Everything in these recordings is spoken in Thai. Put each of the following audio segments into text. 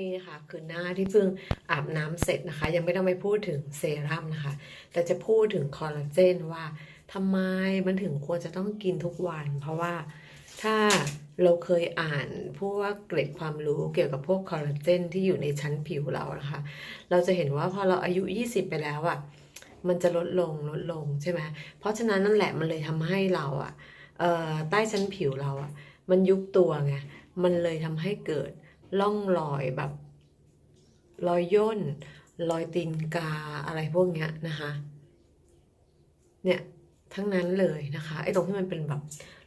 นี่ค่ะคือหน้าที่เพิ่งอาบน้ำเสร็จนะคะ ยังไม่ต้องไปพูดถึงเซรั่มนะคะ แต่จะพูดถึงคอลลาเจนว่าทำไมมันถึงควรจะต้องกินทุกวัน เพราะว่าถ้าเราเคยอ่านพวกเกร็ดความรู้เกี่ยวกับพวกคอลลาเจนที่อยู่ในชั้นผิวเรานะคะ เราจะเห็นว่าพอเราอายุ 20 ไปแล้วอะ่ะมันจะลดลงลดลงใช่ไหมเพราะฉะนั้นนั่นแหละมันเลยทำให้เราอะ่ะใต้ชั้นผิวเราอะ่ะมันยุบตัวไงมันเลยทำให้เกิด ร่องรอยแบบรอยย่นรอยตีนกาอะไรพวกเนี้ยนะคะ เนี่ยทั้งนั้นเลยนะคะไอ้ตรงที่มันเป็นแบบ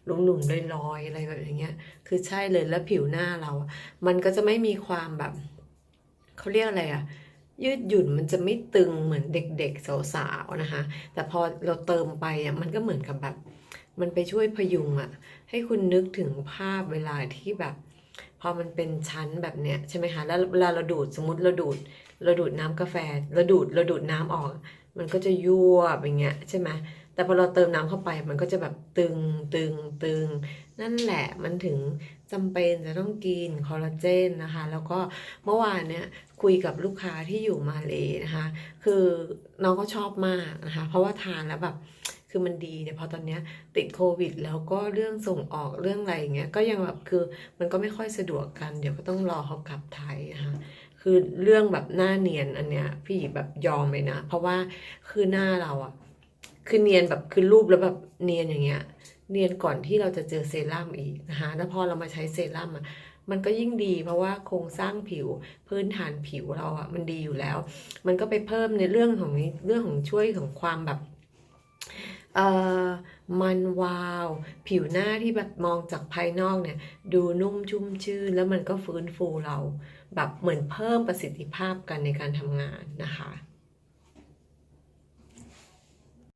หลุมๆลอยๆอะไรแบบอย่างเงี้ย คือใช่เลยแล้วผิวหน้าเรา มันก็จะไม่มีความแบบเขาเรียกอะไรอะยืดหยุ่นมันจะไม่ตึงเหมือนเด็กๆสาวๆนะคะ แต่พอเราเติมไปอะมันก็เหมือนกับแบบ มันไปช่วยพยุงอะให้คุณนึกถึงภาพเวลาที่แบบ อมันเป็นชั้นแบบเนี้ยใช่ไหมคะ แล้วเวลาเราดูดสมมติเราดูดเราดูดน้ำกาแฟเราดูดเราดูดน้ำออก มันก็จะยั่วอย่างเงี้ยใช่ไหมแต่พอเราเติมน้ำเข้าไปมันก็จะแบบตึงตึงตึง นั่นแหละมันถึงจำเป็นจะต้องกินคอลลาเจนนะคะ แล้วก็เมื่อวานเนี่ยคุยกับลูกค้าที่อยู่มาเลยนะคะ คือน้องก็ชอบมากนะคะ เพราะว่าทานแล้วแบบ คือมันดีเนี่ยพอตอนเนี้ยติดโควิด แล้วก็เรื่องส่งออกเรื่องอะไรอย่างเงี้ยก็ยังแบบคือมันก็ไม่ค่อยสะดวกกัน เดี๋ยวก็ต้องรอเขากลับไทยนะคะคือเรื่องแบบหน้าเนียนอันเนี้ยพี่แบบยอมเลยนะ เพราะว่าคือหน้าเราอะคือเนียนแบบคือรูปแล้วแบบเนียนอย่างเงี้ย เนียนก่อนที่เราจะเจอเซรั่มอีกนะคะแล้วพอเรามาใช้เซรั่มอะมันก็ยิ่งดีเพราะว่าโครงสร้างผิวพื้นฐานผิวเราอะมันดีอยู่แล้ว มันก็ไปเพิ่มในเรื่องของเรื่องของช่วยของความแบบ มันวาว ผิวหน้าที่แบบมองจากภายนอกเนี่ย ดูนุ่มชุ่มชื่น แล้วมันก็ฟื้นฟูเรา แบบเหมือนเพิ่มประสิทธิภาพกันในการทำงานนะคะ